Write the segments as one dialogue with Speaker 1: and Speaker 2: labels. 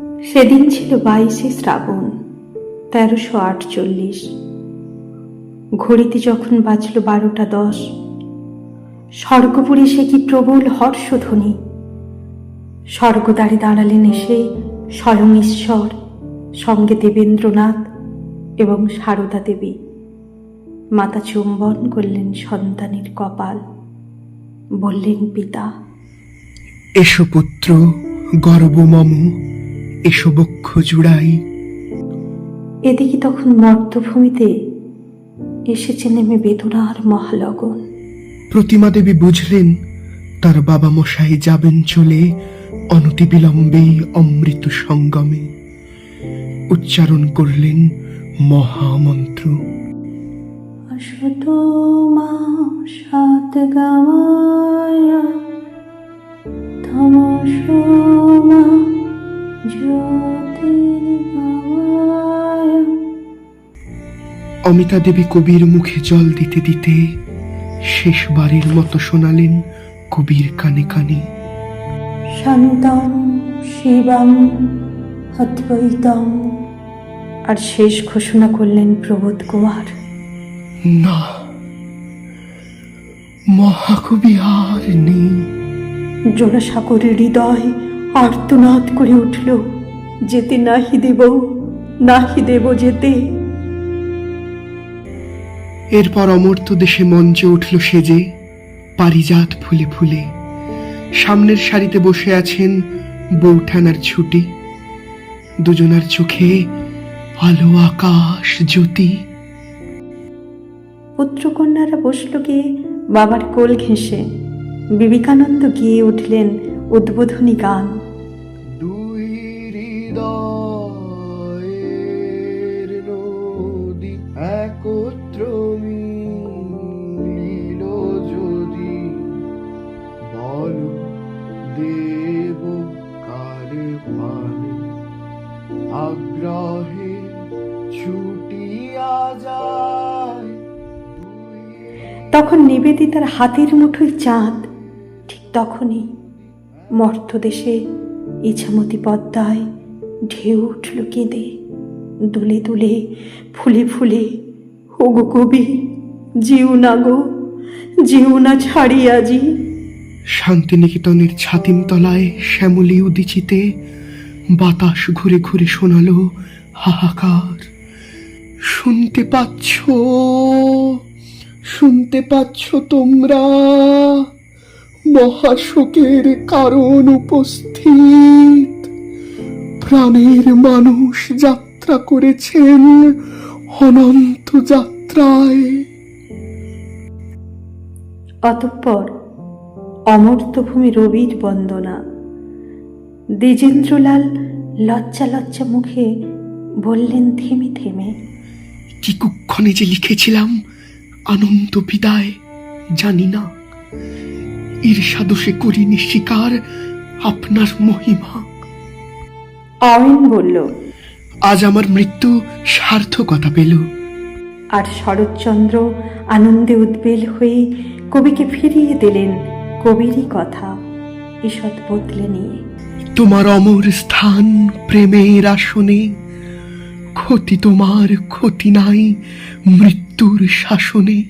Speaker 1: সেদিন ছিল বাইশে শ্রাবণ, তেরোশো আটচল্লিশ। ঘড়িতে যখন বাজল বারোটা দশ, স্বর্গপুরী সে কি প্রবল হর্ষধ্বনি? স্বর্গদ্বারে দাঁড়ালেন এসে স্বয়ং ঈশ্বর, সঙ্গে দেবেন্দ্রনাথ এবং সারদা দেবী। মাতা চুম্বন করলেন সন্তানের কপাল, বললেন, পিতা,
Speaker 2: এসো পুত্র গর্ব মম এসো বক্ষ জুড়াই।
Speaker 1: এদিকে তখন মর্তভূমিতে এসেছে নেমে বেদনার মহালগন।
Speaker 2: প্রতিমা দেবী বুঝলেন তার বাবা মশাই যাবেন চলে অনতি বিলম্বেই অমৃত সঙ্গমে। উচ্চারণ করলেন মহামন্ত্র।
Speaker 1: মা সাত গামায়া তমস মা জ্যোতির্গময়
Speaker 2: অমিতা দেবী কবির মুখে জল দিতে দিতে শেষবারের মতো শোনালেন কবির কানে কানে।
Speaker 1: শান্তম শিবম অদ্বৈতম আর শেষ ঘোষণা করলেন প্রবোধ কুমার।
Speaker 2: না মহাকবি আর নেই।
Speaker 1: জোড়াসাগরের হৃদয় আর্তনাদ করে উঠল যেতে নাহি দেব নাহি দেব যেতে।
Speaker 2: এরপর অমর্ত্য দেশে মঞ্চে উঠল সেজে পারিজাত ফুলে ফুলে। সামনের সারিতে বসে আছেন বৌঠানার ছুটি। দুজনার চোখে আলো আকাশ জ্যোতি।
Speaker 1: পুত্রকন্যারা বসল গিয়ে বাবার কোল ঘেঁষে। বিবেকানন্দ গিয়ে উঠলেন উদ্বোধনী গান।
Speaker 2: দুই হৃদয়ের নদী একত্র মিলিল যদি বল দেব কার পানে আগ্রহে ছুটিয়া যায়
Speaker 1: তখন নিবেদিতার হাতের মুঠোয় চাঁদ, ঠিক তখনই মর্তদেশে ইছামতি পদ্মায় ঢেউ উঠল কেঁদে। দুলে দুলে, ফুলে ফুলে, ওগো কবি, জিউ না গো, জিউ না ছাড়ি আজি।
Speaker 2: শান্তিনিকেতনের ছাতিম তলায় শ্যামলী উদিচিতে বাতাস ঘুরে ঘুরে শোনালো হাহাকার। শুনতে পাচ্ছ শুনতে পাচ্ছ তোমরা? মহাশোকের কারণ উপস্থিত। প্রাণের মানুষ যাত্রা করেছেন অনন্ত যাত্রায়।
Speaker 1: অতঃপর অমর্তভূমি রবির বন্দনা। দ্বিজেন্দ্রলাল লজ্জা লজ্জা মুখে বললেন থেমে থেমে
Speaker 2: কি কুক্ষণে যে লিখেছিলাম আনন্দ বিদায় জানি না। ঈর্ষাদোষে করিনি শিকার আপনার মহিমা।
Speaker 1: অয়ন বলল
Speaker 2: আজ আমার মৃত্যু সার্থকতা পেল।
Speaker 1: আর শরৎচন্দ্র আনন্দে উদ্বেল হয়ে কবিকে ফিরিয়ে দিলেন কবিরই কথা। ঈষৎ বদলে নিয়ে
Speaker 2: তোমার অমর স্থান প্রেমের আসনে ক্ষতি তোমার ক্ষতি নাই মৃত্যুর শাসনে।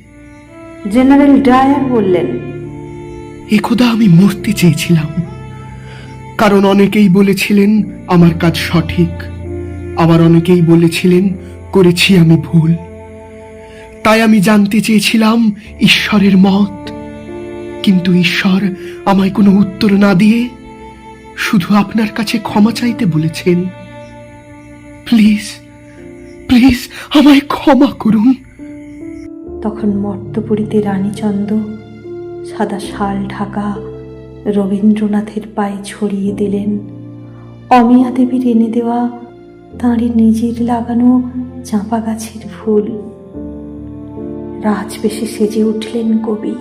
Speaker 1: জেনারেল ডায়ার বললেন
Speaker 2: একদা আমি মরতে চেয়েছিলাম। কারণ অনেকেই বলেছিলেন, আমার কাজ সঠিক। আবার অনেকেই বলেছিলেন, করেছি আমি ভুল। তাই আমি জানতে চেয়েছিলাম, ঈশ্বরের মত। কিন্তু ঈশ্বর আমায় কোনো উত্তর না দিয়ে শুধু আপনার কাছে ক্ষমা চাইতে বলেছেন। প্লিজ প্লিজ আমায় ক্ষমা করুন।
Speaker 1: তখন মর্তপুরীতে রানীচন্দ্র সাদা শাল ঢাকা রবীন্দ্রনাথের পায়ে ছড়িয়ে দিলেন। অমিয়া দেবীর এনে দেওয়া তাঁরই নিজের লাগানো চাঁপা গাছের ফুল। রাজবেশে সেজে উঠলেন কবি।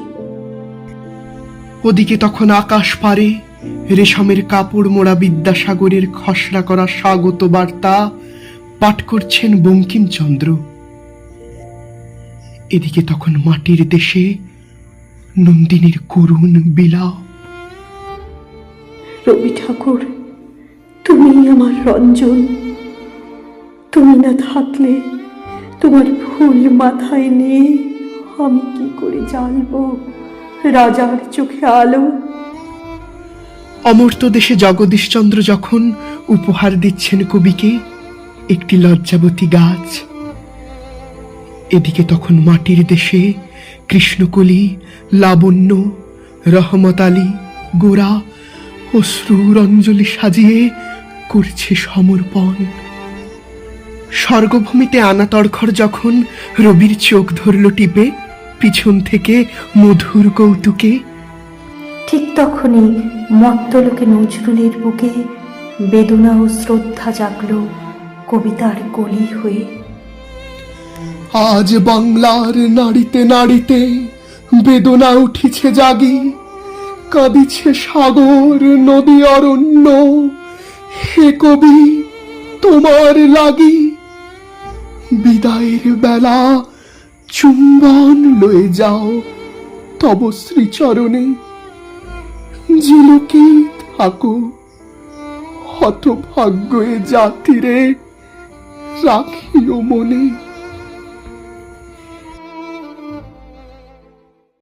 Speaker 2: ওদিকে তখন আকাশ পারে, রেশমের কাপড় মোড়া বিদ্যাসাগরের খসড়া করা স্বাগত বার্তা পাঠ করছেন বঙ্কিমচন্দ্র। এদিকে তখন মাটির দেশে নন্দিনীর করুণ বিলাপ।
Speaker 1: রবি ঠাকুর তুমি আমার রঞ্জন। তুমি না থাকলে তোমার ফুল মাথায় নিয়ে আমি কি করে জ্বালবো রাজার চোখে আলো?
Speaker 2: অমর্ত দেশে জগদীশচন্দ্র যখন উপহার দিচ্ছেন কবিকে একটি লজ্জাবতী গাছ। এদিকে তখন মাটির দেশে কৃষ্ণকলি, লাবণ্য রহমত আলী গোরা অশ্রুর অঞ্জলি সাজিয়ে করছে সমর্পণ। স্বর্গভূমিতে আনা তড়খড় যখন রবির চোখ ধরল টিপে, পিছন থেকে মধুর কৌতুকে,
Speaker 1: ঠিক তখনই মত্তলোকে নজরুলের বুকে বেদনা ও শ্রদ্ধা জাগল কবিতার কলি হয়ে।
Speaker 2: আজ বাংলার নাড়িতে নাড়িতে বেদনা উঠিছে জাগি, কাঁদিছে সাগর, নদী অরণ্য। হে কবি, তোমার লাগি বিদায়ের বেলা চুম্বন লয়ে যাও, তব শ্রীচরণে। ঝিলুকি থাকো, হতভাগ্য জাতিরে, রাখিও মনে।